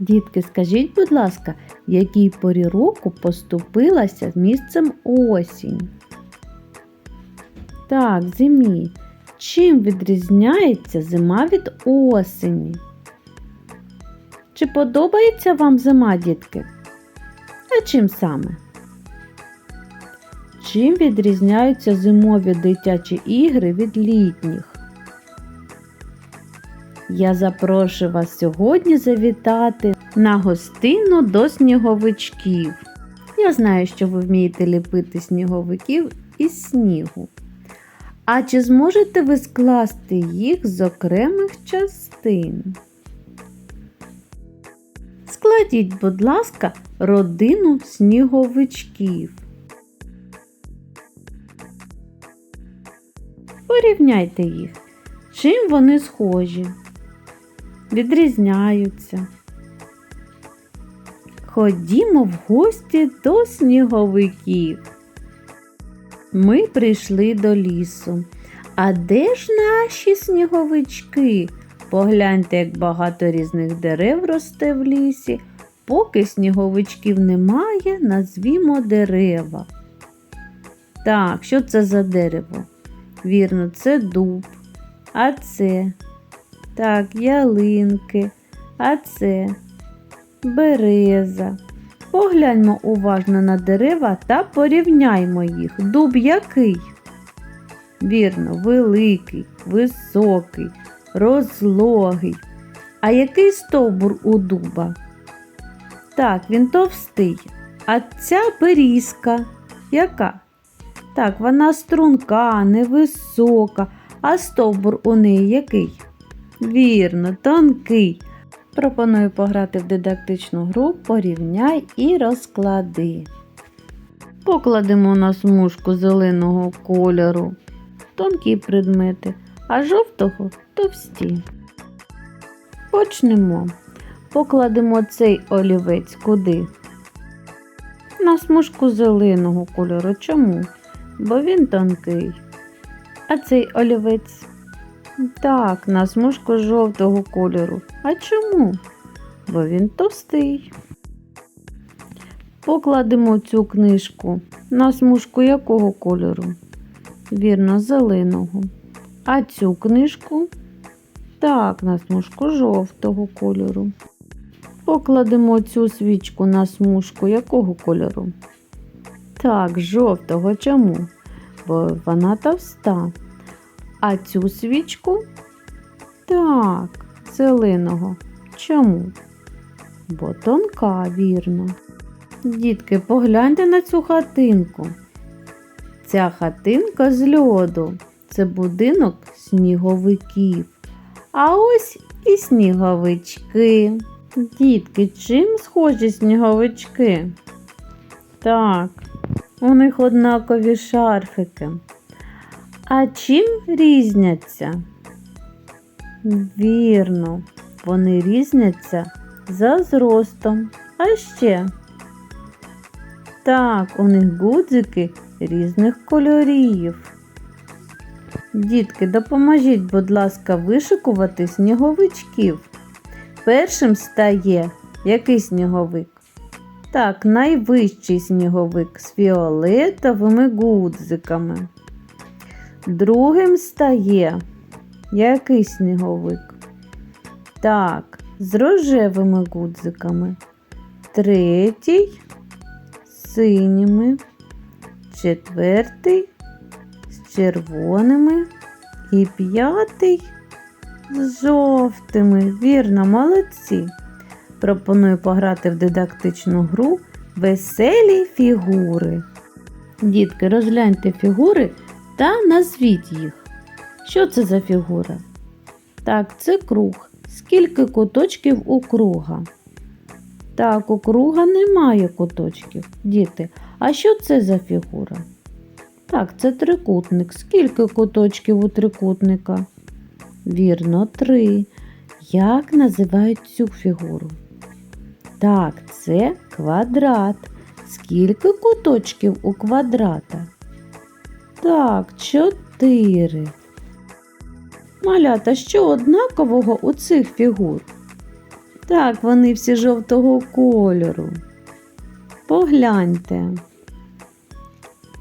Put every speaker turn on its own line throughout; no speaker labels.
Дітки, скажіть, будь ласка, в якій порі року поступилася місцем осінь? Так, зимі. Чим відрізняється зима від осені? Чи подобається вам зима, дітки? А чим саме? Чим відрізняються зимові дитячі ігри від літніх? Я запрошую вас сьогодні завітати на гостину до сніговичків. Я знаю, що ви вмієте ліпити сніговиків із снігу. А чи зможете ви скласти їх з окремих частин? Складіть, будь ласка, родину сніговичків. Порівняйте їх. Чим вони схожі? Відрізняються. Ходімо в гості до сніговиків. Ми прийшли до лісу. А де ж наші сніговички? Погляньте, як багато різних дерев росте в лісі. Поки сніговичків немає, назвімо дерева. Так, що це за дерево? Вірно, це дуб. А це так, ялинки, а це береза. Погляньмо уважно на дерева та порівняймо їх. Дуб який? Вірно, великий, високий, розлогий. А який стовбур у дуба? Так, він товстий. А ця берізка яка? Так, вона струнка, невисока, а стовбур у неї який? Вірно, тонкий. Пропоную пограти в дидактичну гру Порівняй і розклади. Покладемо на смужку зеленого кольору тонкі предмети, а жовтого товсті. Почнемо. Покладемо цей олівець куди? На смужку зеленого кольору. Чому? Бо він тонкий. А цей олівець так, на смужку жовтого кольору. А чому? Бо він товстий. Покладемо цю книжку на смужку якого кольору? Вірно, зеленого. А цю книжку так, на смужку жовтого кольору. Покладемо цю свічку на смужку якого кольору? Так, жовтого. Чому? Бо вона товста. А цю свічку? Так, зеленого. Чому? Бо тонка, вірно. Дітки, погляньте на цю хатинку. Ця хатинка з льоду. Це будинок сніговиків. А ось і сніговички. Дітки, чим схожі сніговички? Так, у них однакові шарфики. А чим різняться? Вірно, вони різняться за зростом. А ще. Так, у них гудзики різних кольорів. Дітки, допоможіть, будь ласка, вишикувати сніговичків. Першим стає який сніговик? Так, найвищий сніговик з фіолетовими гудзиками. Другим стає який сніговик? Так, з рожевими гудзиками. Третій з синіми. Четвертий з червоними. І п'ятий з жовтими. Вірно, молодці. Пропоную пограти в дидактичну гру Веселі фігури. Дітки, розгляньте фігури та назвіть їх. Що це за фігура? Так, це круг. Скільки куточків у круга? Так, у круга немає куточків, діти. А що це за фігура? Так, це трикутник. Скільки куточків у трикутника? Вірно, три. Як називають цю фігуру? Так, це квадрат. Скільки куточків у квадрата? Так, чотири. Малята, що однакового у цих фігур? Так, вони всі жовтого кольору. Погляньте.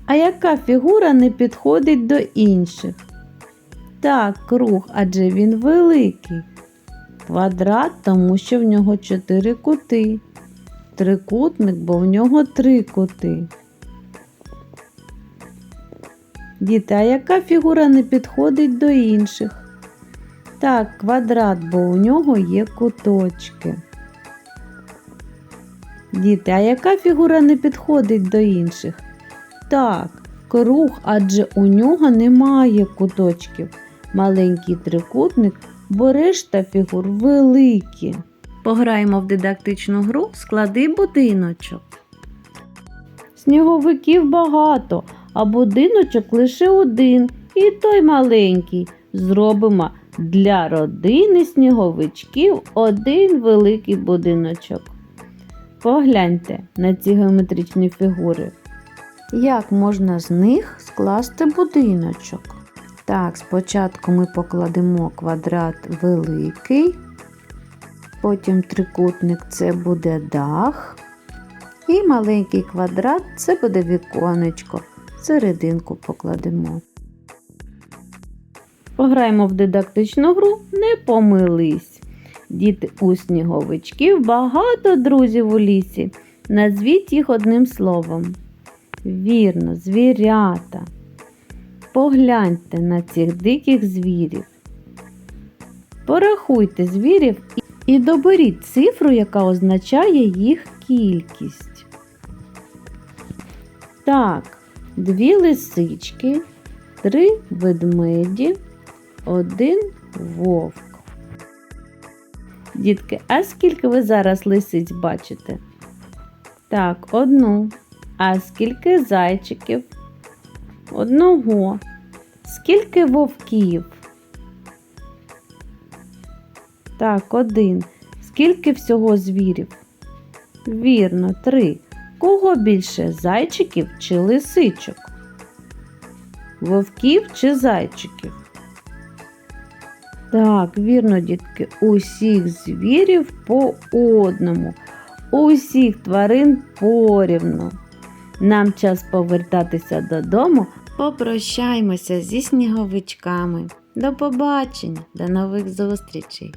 А яка фігура не підходить до інших? Так, круг, адже він великий. Квадрат, тому що в нього чотири кути. Трикутник, бо в нього три кути. Діти, а яка фігура не підходить до інших? Так, квадрат, бо у нього є куточки. Діти, а яка фігура не підходить до інших? Так, круг, адже у нього немає куточків. Маленький трикутник, бо решта фігур великі. Пограємо в дидактичну гру Склади будиночок. Сніговиків багато, а будиночок лише один, і той маленький. Зробимо для родини сніговичків один великий будиночок. Погляньте на ці геометричні фігури. Як можна з них скласти будиночок? Так, спочатку ми покладемо квадрат великий, потім трикутник це буде дах. І маленький квадрат це буде віконечко. Серединку покладемо. Пограємо в дидактичну гру Не помились. Діти у сніговичків багато друзів у лісі. Назвіть їх одним словом. Вірно, звірята. Погляньте на цих диких звірів. Порахуйте звірів і- доберіть цифру, яка означає їх кількість. Так, дві лисички, три ведмеді, один вовк. Дітки, а скільки ви зараз лисиць бачите? Так, одну. А скільки зайчиків? Одного. Скільки вовків? Так, один. Скільки всього звірів? Вірно, три. Кого більше зайчиків чи лисичок? Вовків чи зайчиків? Так, вірно, дітки, усіх звірів по одному, усіх тварин порівну. Нам час повертатися додому. Попрощаймося зі сніговичками. До побачення, до нових зустрічей!